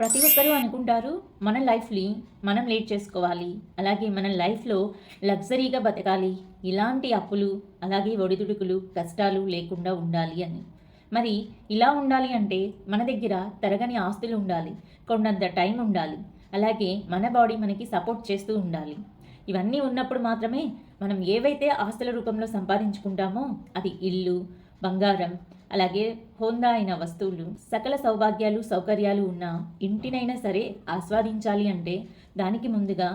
ప్రతి ఒక్కరూ అనుకుంటారు మన లైఫ్ని మనం లీడ్ చేసుకోవాలి. అలాగే మన లైఫ్లో లగ్జరీగా బతకాలి. ఇలాంటి అప్పులు అలాగే ఒడిదుడుకులు కష్టాలు లేకుండా ఉండాలి అని. మరి ఇలా ఉండాలి అంటే మన దగ్గర తరగని ఆస్తులు ఉండాలి కొండంత టైం ఉండాలి అలాగే మన బాడీ మనకి సపోర్ట్ చేస్తూ ఉండాలి. ఇవన్నీ ఉన్నప్పుడు మాత్రమే మనం ఏవైతే ఆస్తుల రూపంలో సంపాదించుకుంటామో అది ఇల్లు బంగారం అలాగే హోందా అయిన వస్తువులు సకల సౌభాగ్యాలు సౌకర్యాలు ఉన్న ఇంటినైనా సరే ఆస్వాదించాలి అంటే దానికి ముందుగా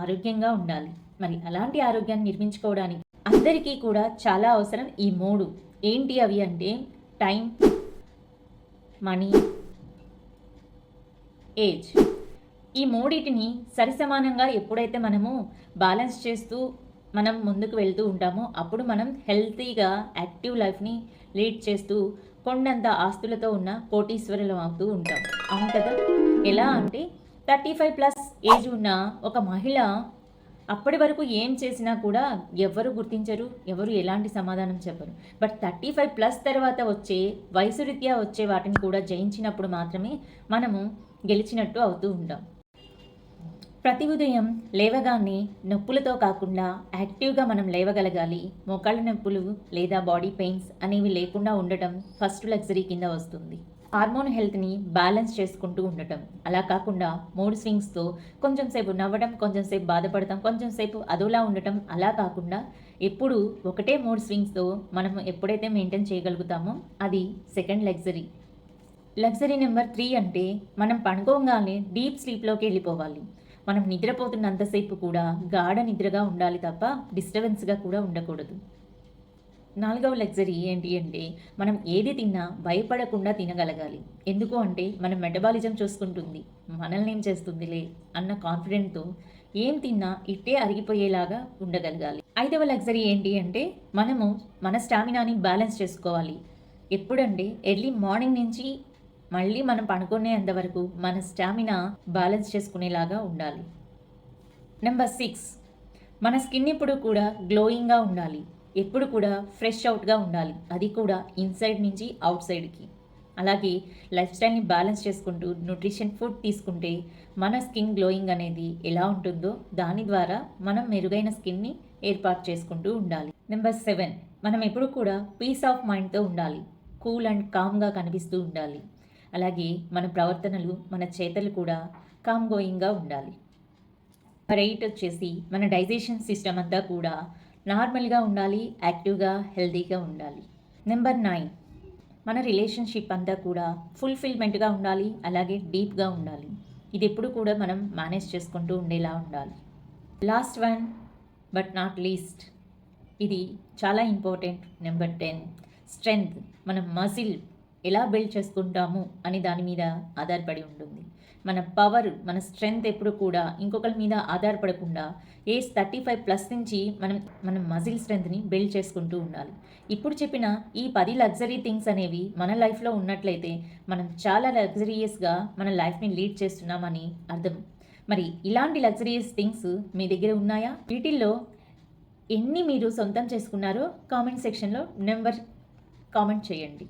ఆరోగ్యంగా ఉండాలి. మరి అలాంటి ఆరోగ్యాన్ని నిర్మించుకోవడానికి అందరికీ కూడా చాలా అవసరం ఈ మూడు. ఏంటి అవి అంటే టైం మనీ ఏజ్. ఈ మూడిటిని సరిసమానంగా ఎప్పుడైతే మనము బ్యాలెన్స్ చేస్తూ మనం ముందుకు వెళ్తూ ఉంటామో. అప్పుడు మనం హెల్తీగా యాక్టివ్ లైఫ్ని లీడ్ చేస్తూ కొండంత ఆస్తులతో ఉన్న కోటీశ్వరులం అవుతూ ఉంటాం. అవును కదా? ఎలా అంటే థర్టీ ఫైవ్ ప్లస్ ఏజ్ ఉన్న ఒక మహిళ అప్పటి వరకు ఏం చేసినా కూడా ఎవరు గుర్తించరు ఎవరు ఎలాంటి సమాధానం చెప్పరు. బట్ థర్టీ ఫైవ్ ప్లస్ తర్వాత వచ్చే వయసు రీత్యా వచ్చే వాటిని కూడా జయించినప్పుడు మాత్రమే మనము గెలిచినట్టు అవుతూ ఉంటాం. ప్రతి ఉదయం లేవగానే నొప్పులతో కాకుండా యాక్టివ్గా మనం లేవగలగాలి. మోకాళ్ళ నొప్పులు లేదా బాడీ పెయిన్స్ అనేవి లేకుండా ఉండటం ఫస్ట్ లగ్జరీ కింద వస్తుంది. హార్మోన్ హెల్త్ని బ్యాలెన్స్ చేసుకుంటూ ఉండటం. అలా కాకుండా మూడు స్వింగ్స్తో కొంచెం సేపు నవ్వడం కొంచెం సేపు బాధపడటం కొంచెం సేపు అదోలా ఉండటం అలా కాకుండా ఎప్పుడు ఒకటే మూడు స్వింగ్స్తో మనం ఎప్పుడైతే మెయింటైన్ చేయగలుగుతామో అది second luxury. Luxury number three అంటే మనం పడుకోగానే డీప్ స్లీప్లోకి వెళ్ళిపోవాలి. మనం నిద్రపోతున్నంతసేపు కూడా గాఢ నిద్రగా ఉండాలి తప్ప డిస్టర్బెన్స్గా కూడా ఉండకూడదు. నాలుగవ లగ్జరీ ఏంటి అంటే మనం ఏది తిన్నా భయపడకుండా తినగలగాలి. ఎందుకు అంటే మనం మెటబాలిజం చూసుకుంటుంది. మనల్ని ఏం చేస్తుందిలే అన్న కాన్ఫిడెంట్తో ఏం తిన్నా ఇట్టే అరిగిపోయేలాగా ఉండగలగాలి. ఐదవ లగ్జరీ ఏంటి అంటే మనము మన స్టామినాని బ్యాలెన్స్ చేసుకోవాలి. ఎప్పుడంటే ఎర్లీ మార్నింగ్ నుంచి మళ్ళీ మనం పడుకునేంతవరకు మన స్టామినా బ్యాలెన్స్ చేసుకునేలాగా ఉండాలి. Number six. మన స్కిన్ ఇప్పుడు కూడా గ్లోయింగ్గా ఉండాలి. ఎప్పుడు కూడా ఫ్రెష్ అవుట్గా ఉండాలి. అది కూడా ఇన్సైడ్ నుంచి అవుట్ సైడ్కి అలాగే లైఫ్ స్టైల్ని బ్యాలెన్స్ చేసుకుంటూ న్యూట్రిషన్ ఫుడ్ తీసుకుంటే మన స్కిన్ గ్లోయింగ్ అనేది ఎలా ఉంటుందో దాని ద్వారా మనం మెరుగైన స్కిన్ని ఏర్పాటు చేసుకుంటూ ఉండాలి. Number seven. మనం ఎప్పుడు కూడా పీస్ ఆఫ్ మైండ్తో ఉండాలి. కూల్ అండ్ కామ్గా కనిపిస్తూ ఉండాలి. అలాగే మన ప్రవర్తనలు మన చేతలు కూడా కామ్ గోయింగ్గా ఉండాలి. రైట్ వచ్చేసి మన డైజెషన్ సిస్టమ్ అంతా కూడా నార్మల్గా ఉండాలి యాక్టివ్గా హెల్తీగా ఉండాలి. నెంబర్ నైన్ మన రిలేషన్షిప్ అంతా కూడా ఫుల్ఫిల్మెంట్గా ఉండాలి అలాగే డీప్గా ఉండాలి. ఇది ఎప్పుడు కూడా మనం మేనేజ్ చేసుకుంటూ ఉండేలా ఉండాలి. Last one but not least. ఇది చాలా ఇంపార్టెంట్. Number ten strength. మన మజిల్ ఎలా బిల్డ్ చేసుకుంటాము అని దాని మీద ఆధారపడి ఉంటుంది. మన పవర్ మన స్ట్రెంగ్త్ ఎప్పుడు కూడా ఇంకొకరి మీద ఆధారపడకుండా ఏజ్ థర్టీ ఫైవ్ ప్లస్ నుంచి మనం మన మజిల్ స్ట్రెంగ్త్ని బిల్డ్ చేసుకుంటూ ఉండాలి. ఇప్పుడు చెప్పిన ఈ పది లగ్జరీ థింగ్స్ అనేవి మన లైఫ్లో ఉన్నట్లయితే మనం చాలా లగ్జరీయస్గా మన లైఫ్ని లీడ్ చేస్తున్నామని అర్థం. మరి ఇలాంటి లగ్జరీయస్ థింగ్స్ మీ దగ్గర ఉన్నాయా? వీటిల్లో ఎన్ని మీరు సొంతం చేసుకున్నారో కామెంట్ సెక్షన్లో నెంబర్ కామెంట్ చేయండి.